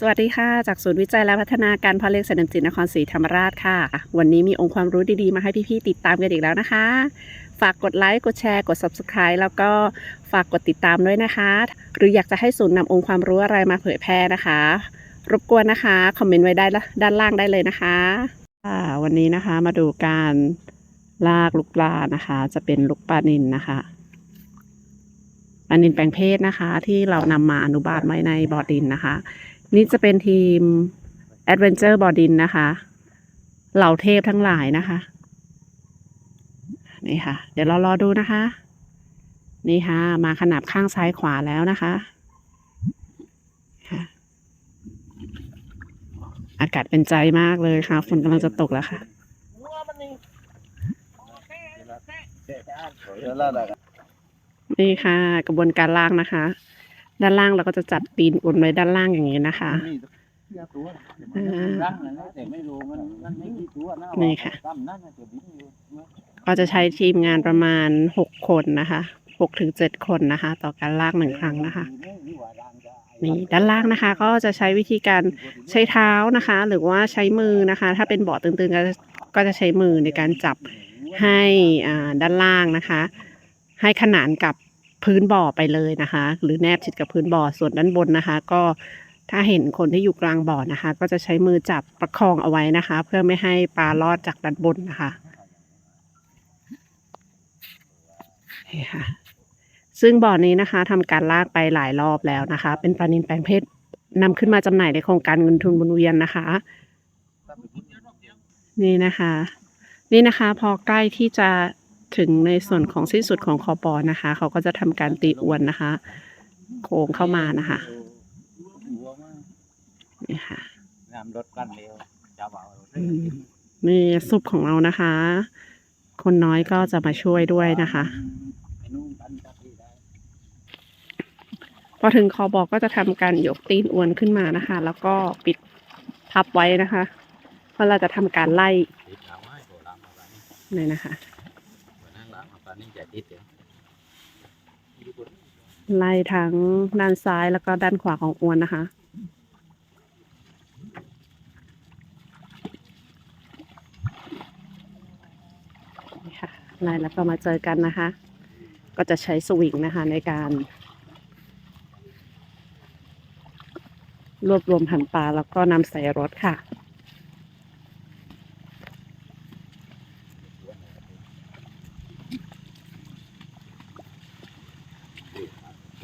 สวัสดีค่ะ จากศูนย์วิจัยและพัฒนาการพาะเลี้ยงสัตว์น้ำจืดนครศรีธรรมราชค่ะ วันนี้มีองค์ความรู้ดีๆ มาให้พี่ๆติดตามกันอีกแล้วนะคะ ฝากกดไลค์กดแชร์กด subscribe แล้วก็ฝากกดติดตามด้วยนะคะ หรืออยากจะให้ศูนย์นำองค์ความรู้อะไรมาเผยแพร่นะคะ รบกวนนะคะคอมเมนต์ไว้ได้ด้านล่างได้เลยนะคะค่ะวันนี้นะคะมาดูการลากลูกปลานะคะ จะเป็นลูกปลานินนะคะปลานินแปลงเพศนะคะ ที่เรานำมาอนุบาลไว้ในบ่อดินนะคะ นี่จะเป็นทีม Adventure บอดินนะคะ เหล่าเทพทั้งหลายนะคะ นี่ค่ะ เดี๋ยวเรารอดูนะคะ นี่ค่ะ มาขนาบข้างซ้ายขวาแล้วนะคะค่ะอากาศเป็นใจมากเลยค่ะฝนกำลังจะตกแล้วค่ะ นี่ค่ะ กระบวนการล่างนะคะ ด้านล่างเราก็จะจัดตีนอุ่นไว้ด้านล่างอย่างนี้นะคะ นี่ค่ะ ก็จะใช้ทีมงานประมาณหกคนนะคะหกถึงเจ็ดคนนะคะ ต่อการลากหนึ่งครั้งนะคะ นี่ด้านล่างนะคะ ก็จะใช้วิธีการใช้เท้านะคะ หรือว่าใช้มือนะคะ ถ้าเป็นเบาะตึงๆก็จะก็จะใช้มือในการจับให้อ่าด้านล่างนะคะ ให้ขนานกับ พื้นบ่อไปเลยนะคะ หรือแนบชิดกับพื้นบ่อส่วนด้านบนนะคะ ก็ถ้าเห็นคนที่อยู่กลางบ่อนะคะ ก็จะใช้มือจับประคองเอาไว้นะคะ เพื่อไม่ให้ปลาลอดจากด้านบนนะคะนี่ค่ะซึ่งบ่อนี้นะคะทำการลากไปหลายรอบแล้วนะคะ เป็นปลานินแปลงเพศนำขึ้นมาจำหน่ายในโครงการเงินทุนหมุนเวียนนะคะ นี่นะคะ นี่นะคะ พอใกล้ที่จะ ถึงในส่วนของสิ้นสุดของคอปอนะคะ เขาก็จะทำการตีอวนนะคะ โค้งเข้ามานะคะนี่ค่ะน้ำรถกันเร็วจะเบาอืมนี่ซุปของเรานะคะ คนน้อยก็จะมาช่วยด้วยนะคะไอ้นุ่มกันจับที่ได้พอถึงคอบอกก็จะทำการยกตีนอวนขึ้นมานะคะ แล้วก็ปิดทับไว้นะคะเพราะเราจะทำการไล่ติดเอาไว้โบราณมาปานนี้เลยนะคะ ไล่ทั้งด้านซ้ายแล้วก็ด้านขวาของอวนนะคะ นี่ค่ะไล่แล้วก็มาเจอกันนะคะ ก็จะใช้สวิงนะคะในการ รวบรวมหันปลาแล้วก็นำใส่รถค่ะ ดูซะดูจ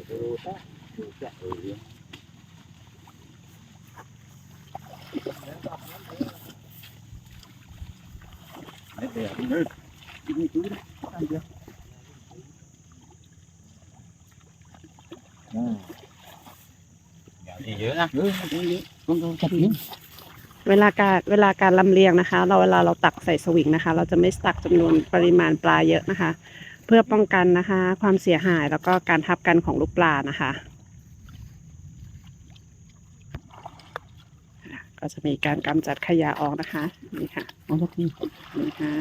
ะเออเลี้ยงไม่เดี๋ยวนี่กินนี่ตู้นะอันเดียวอืมเดี๋ยวนี่เย อะนะเออมันเยอะต้องต้องจับเลี้ยงเวลาการเวลาการลำเลียงนะคะ เราเวลาเราตักใส่สวิงนะคะ เราจะไม่ตักจำนวนปริมาณปลาเยอะนะคะ พื่อป้องกันนะคะ ความเสียหายแล้วก็การทับกันของลูกปลานะคะ ก็จะมีการกำจัดขยะออกนะคะ นี่ค่ะเอาสักทีนี่ค่ะ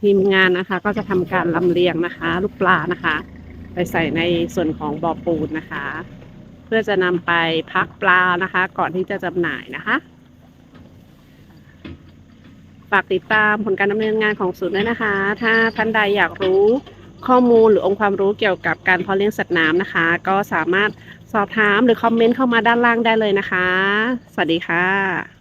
ทีมงานนะคะ ก็จะทำการลำเลียงนะคะ ลูกปลานะคะ ไปใส่ในส่วนของบ่อปูนนะคะ พื่อจะนำไปพักปลานะคะ ก่อนที่จะจำหน่ายนะคะ ฝากติดตามผลการดำเนินงานของศูนย์ด้วยนะคะ ถ้าท่านใดอยากรู้ข้อมูลหรือองค์ความรู้เกี่ยวกับการเพาะเลี้ยงสัตว์น้ำนะคะ ก็สามารถสอบถามหรือคอมเมนต์เข้ามาด้านล่างได้เลยนะคะ สวัสดีค่ะ